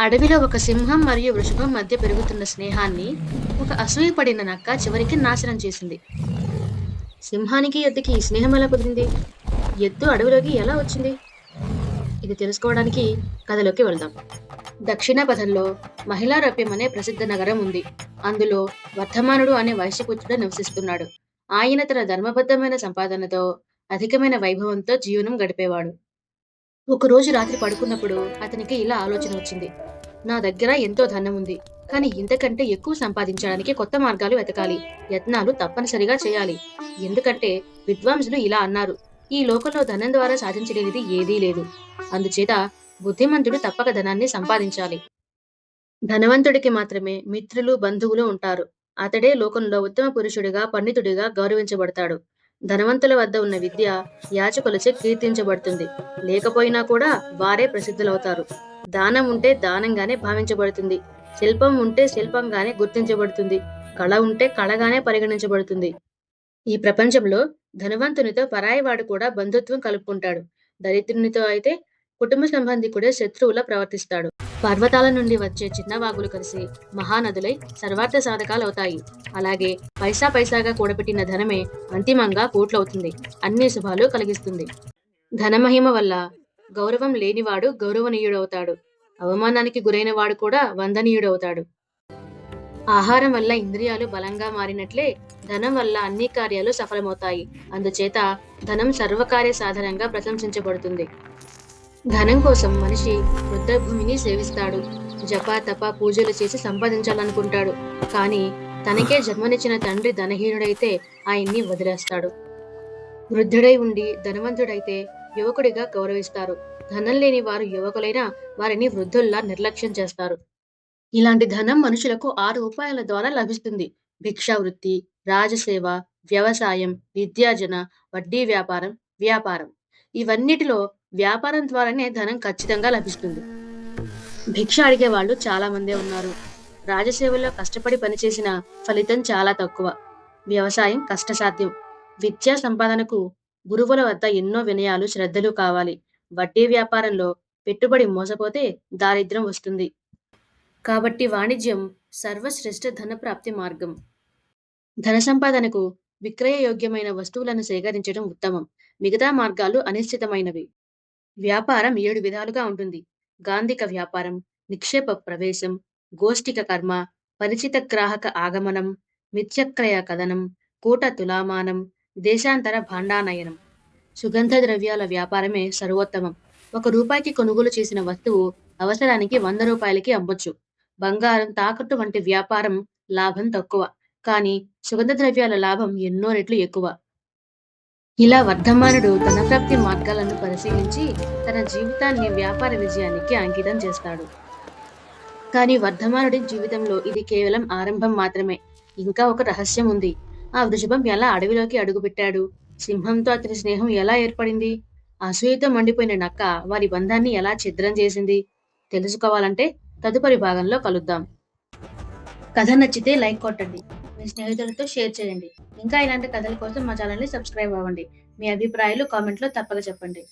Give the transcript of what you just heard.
అడవిలో ఒక సింహం మరియు వృషభం మధ్య పెరుగుతున్న స్నేహాన్ని ఒక అసూయపడిన నక్క చివరికి నాశనం చేసింది. సింహానికి ఎద్దుకి ఈ స్నేహం ఎలా కుదిరింది? ఎద్దు అడవిలోకి ఎలా వచ్చింది? ఇది తెలుసుకోవడానికి కథలోకి వెళ్దాం. దక్షిణ పథంలో మహిళారప్యం అనే ప్రసిద్ధ నగరం ఉంది. అందులో వర్ధమానుడు అనే వైశ్యపుత్రుడు నివసిస్తున్నాడు. ఆయన తన ధర్మబద్ధమైన సంపాదనతో అధికమైన వైభవంతో జీవనం గడిపేవాడు. ఒక రోజు రాత్రి పడుకున్నప్పుడు అతనికి ఇలా ఆలోచన వచ్చింది. నా దగ్గర ఎంతో ధనం ఉంది కానీ ఇంతకంటే ఎక్కువ సంపాదించడానికి కొత్త మార్గాలు వెతకాలి యత్నాలు తప్పనిసరిగా చేయాలి. ఎందుకంటే విద్వాంసులు ఇలా అన్నారు. ఈ లోకంలో ధనం ద్వారా సాధించలేనిది ఏదీ లేదు. అందుచేత బుద్ధిమంతుడు తప్పక ధనాన్ని సంపాదించాలి. ధనవంతుడికి మాత్రమే మిత్రులు బంధువులు ఉంటారు. అతడే లోకంలో ఉత్తమ పురుషుడిగా పండితుడిగా గౌరవించబడతాడు. ధనవంతుల వద్ద ఉన్న విద్య యాచకులచే కీర్తించబడుతుంది. లేకపోయినా కూడా వారే ప్రసిద్ధులవుతారు. దానం ఉంటే దానంగానే భావించబడుతుంది. శిల్పం ఉంటే శిల్పంగానే గుర్తించబడుతుంది. కళ ఉంటే కళగానే పరిగణించబడుతుంది. ఈ ప్రపంచంలో ధనవంతునితో పరాయివాడు కూడా బంధుత్వం కలుపుకుంటాడు. దరిద్రునితో అయితే కుటుంబ సంబంధికుడే శత్రువులా ప్రవర్తిస్తాడు. పర్వతాల నుండి వచ్చే చిన్న వాగులు కలిసి మహానదులై సర్వార్థ సాధకాలు అవుతాయి అలాగే పైసా పైసాగా కూడబెట్టిన ధనమే అంతిమంగా పూట్లవుతుంది అన్ని శుభాలు కలిగిస్తుంది. ధనమహిమ వల్ల గౌరవం లేనివాడు గౌరవనీయుడవుతాడు. అవమానానికి గురైన వాడు కూడా వందనీయుడవుతాడు. ఆహారం వల్ల ఇంద్రియాలు బలంగా మారినట్లే ధనం వల్ల అన్ని కార్యాలు సఫలమవుతాయి. అందుచేత ధనం సర్వకార్య సాధనంగా ప్రశంసించబడుతుంది. ధనం కోసం మనిషి రుద్రభూమిని సేవిస్తాడు. జప తప పూజలు చేసి సంపాదించాలనుకుంటాడు. కానీ తనకే జన్మనిచ్చిన తండ్రి ధనహీనుడైతే ఆయన్ని వదిలేస్తాడు. వృద్ధుడై ఉండి ధనవంతుడైతే యువకుడిగా గౌరవిస్తారు. ధనం లేని వారు యువకులైనా వారిని వృద్ధుల్లా నిర్లక్ష్యం చేస్తారు. ఇలాంటి ధనం మనుషులకు ఆరు ఉపాయాల ద్వారా లభిస్తుంది. భిక్షావృత్తి రాజసేవ వ్యవసాయం విద్యార్జన వడ్డీ వ్యాపారం వ్యాపారం. ఇవన్నిటిలో వ్యాపారం ద్వారానే ధనం ఖచ్చితంగా లభిస్తుంది. భిక్ష అడిగే వాళ్ళు చాలా మందే ఉన్నారు. రాజసేవలో కష్టపడి పనిచేసిన ఫలితం చాలా తక్కువ. వ్యవసాయం కష్టసాధ్యం. విద్యా సంపాదనకు గురువుల వద్ద ఎన్నో వినయాలు శ్రద్ధలు కావాలి. వడ్డీ వ్యాపారంలో పెట్టుబడి మోసపోతే దారిద్ర్యం వస్తుంది. కాబట్టి వాణిజ్యం సర్వశ్రేష్ఠ ధన ప్రాప్తి మార్గం. ధన సంపాదనకు విక్రయయోగ్యమైన వస్తువులను సేకరించడం ఉత్తమం. మిగతా మార్గాలు అనిశ్చితమైనవి. వ్యాపారం ఏడు విధాలుగా ఉంటుంది. గాంధిక వ్యాపారం నిక్షేప ప్రవేశం గోష్ఠిక కర్మ పరిచిత గ్రాహక ఆగమనం మిథ్యక్రయ కథనం కూట తులామానం దేశాంతర భాండానయనం. సుగంధ ద్రవ్యాల వ్యాపారమే సర్వోత్తమం. ఒక రూపాయికి కొనుగోలు చేసిన వస్తువు అవసరానికి వంద రూపాయలకి అమ్మొచ్చు. బంగారం తాకట్టు వంటి వ్యాపారం లాభం తక్కువ. కానీ సుగంధ ద్రవ్యాల లాభం ఎన్నో రెట్లు ఎక్కువ. ఇలా వర్ధమానుడు ధనప్రాప్తి మార్గాలను పరిశీలించి తన జీవితాన్ని వ్యాపార విజయానికి అంకితం చేస్తాడు. కానీ వర్ధమానుడి జీవితంలో ఇది కేవలం ఆరంభం మాత్రమే. ఇంకా ఒక రహస్యం ఉంది. ఆ వృషభం ఎలా అడవిలోకి అడుగుపెట్టాడు? సింహంతో అతని స్నేహం ఎలా ఏర్పడింది? అసూయతో మండిపోయిన నక్క వారి బంధాన్ని ఎలా ఛిద్రం చేసింది? తెలుసుకోవాలంటే తదుపరి భాగంలో కలుద్దాం. కథ నచ్చితే లైక్ కొట్టండి. మీ స్నేహితులతో షేర్ చేయండి. ఇంకా ఇలాంటి కథల కోసం మా ఛానల్ని సబ్స్క్రైబ్ అవ్వండి. మీ అభిప్రాయాలు కామెంట్లో తప్పక చెప్పండి.